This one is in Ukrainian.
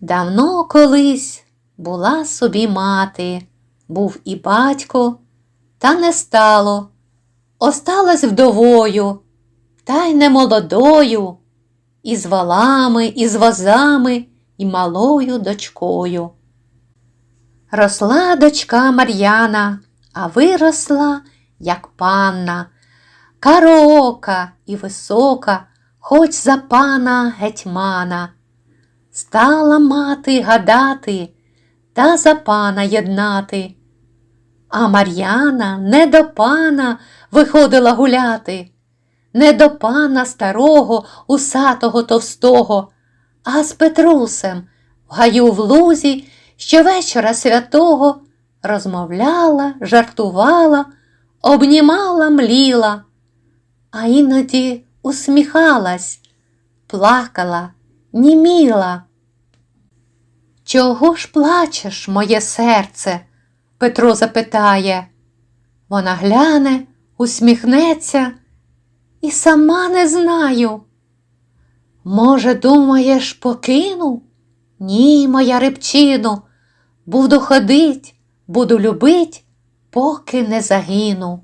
Давно колись була собі мати, був і батько, та не стало. Осталась вдовою, та й не молодою, і з валами, і з возами, і малою дочкою. Росла дочка Мар'яна, а виросла, як панна, кароока і висока, хоч за пана гетьмана. Стала мати гадати та за пана єднати. А Мар'яна не до пана виходила гуляти, не до пана старого, усатого товстого, а з Петрусем в гаю в лузі щовечора святого розмовляла, жартувала, обнімала, мліла, а іноді усміхалась, плакала, німіла. Чого ж плачеш, моє серце? Петро запитає. Вона гляне, усміхнеться і сама не знаю. Може, думаєш, покину? Ні, моя рибчину, буду ходить, буду любить, поки не загину.